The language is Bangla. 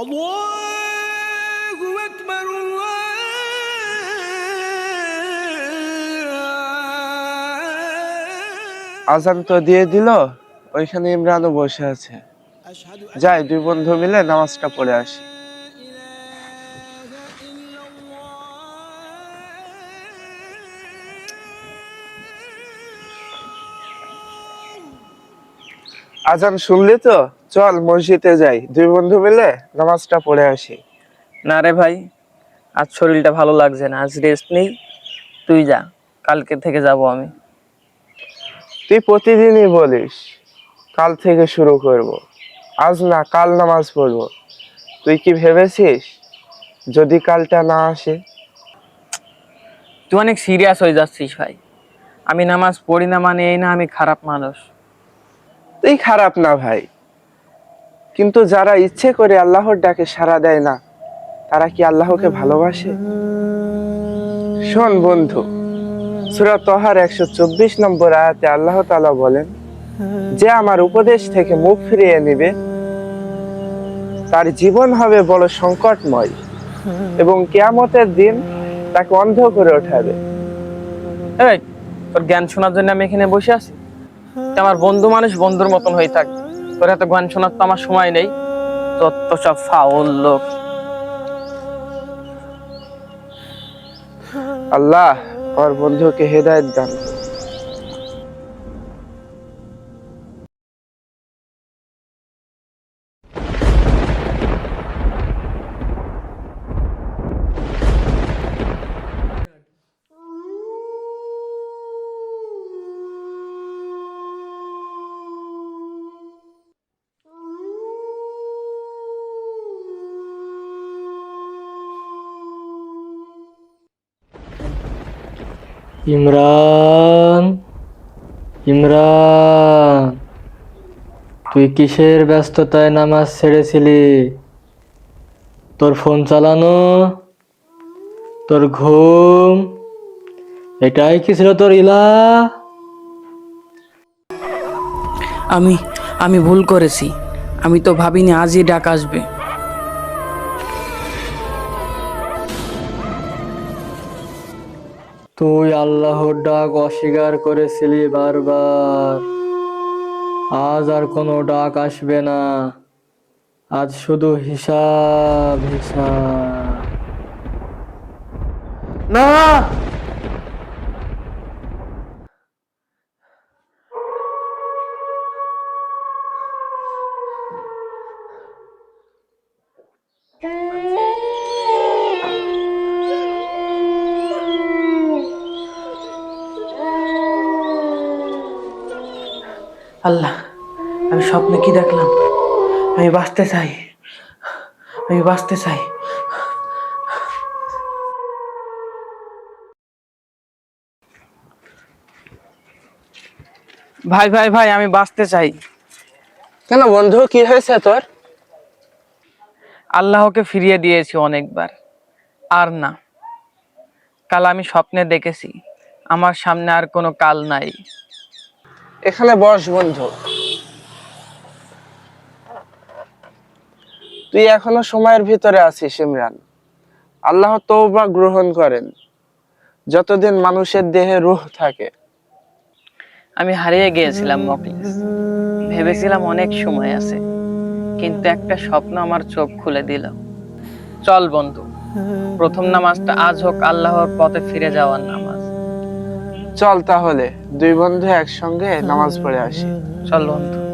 الله أكبر الله আজান তো দিয়ে দিল ওইখানে ইমরানও বসে আছে أشهد أن যাই দুই বন্ধু মিলে নামাজটা পড়ে আসি আজান শুনলি তো চল মসজিদে যাই। দুই বন্ধু মিলে নামাজটা পড়ে আসি। না রে ভাই আজ শরীরটা ভালো লাগছে না আজ রেস্ট নেই। তুই যা কালকে থেকে যাব আমি। তুই প্রতিদিনই বলিস কাল থেকে শুরু করব। আজ না কাল নামাজ পড়ব। তুই কি ভেবেছিস যদি কালটা না আসে? তুই অনেক সিরিয়াস হয়ে যাচ্ছিস ভাই। আমি নামাজ পড়ি না মানে এই না আমি খারাপ মানুষ। তুই খারাপ না ভাই। কিন্তু যারা ইচ্ছে করে আল্লাহর ডাকে সাড়া দেয় না, তারা কি আল্লাহকে ভালোবাসে? শোন বন্ধু, সুরা তহার একশো চব্বিশ নম্বর আয়াতে আল্লাহ তাআলা বলেন, যে আমার উপদেশ থেকে মুখ ফিরিয়ে নিবে, তার জীবন হবে বড় সংকটময় এবং কেয়ামতের দিন তাকে অন্ধ করে ওঠাবে এই, তোর জ্ঞান শোনার জন্য আমি এখানে বসে আছি? আমার বন্ধু মানুষ বন্ধুর মতন হয়ে থাক। তোর এত গান শোনার তো আমার সময় নেই। তোর তো সব ফাউল লোক। আল্লাহ, আমার বন্ধুকে হেদায়ত দান। ইমরান ইমরান, তুই কিসের ব্যস্ততায় নামাজ ছেড়েছিলি? তোর ফোন চালানো, তোর ঘুম, এটাই কি ছিল তোর ইলা? আমি আমি ভুল করেছি। আমি তো ভাবিনি আজই ডাক আসবে। তুই আল্লাহর ডাক অস্বীকার করেছিলি বারবার। আজ আর কোনো ডাক আসবে না। আজ শুধু হিসাব হিসাব। না! আল্লাহ আমি স্বপ্নে কি দেখলাম? আমি বাঁচতে চাই। আমি বাঁচতে চাই। ভাই ভাই ভাই আমি বাঁচতে চাই। কেন বন্ধু কি হয়েছে তোর? আল্লাহকে ফিরিয়ে দিয়েছি অনেকবার। আর না কাল আমি স্বপ্নে দেখেছি। আমার সামনে আর কোনো কাল নাই। এখানে বস বন্ধু। তুই এখনও সময়ের ভিতরে আছিস, ইমরান। আল্লাহ তওবা গ্রহণ করেন। যতদিন মানুষের দেহে রূহ থাকে। আমি হারিয়ে গিয়েছিলাম মকলিস ভেবেছিলাম অনেক সময় আছে, কিন্তু একটা স্বপ্ন আমার চোখ খুলে দিল। চল বন্ধু, প্রথম নামাজটা আজ হোক আল্লাহর পথে ফিরে যাওয়ার নামাজ। চল তাহলে দুই বন্ধু একসঙ্গে নামাজ পড়ে আসি। চল বন্ধু।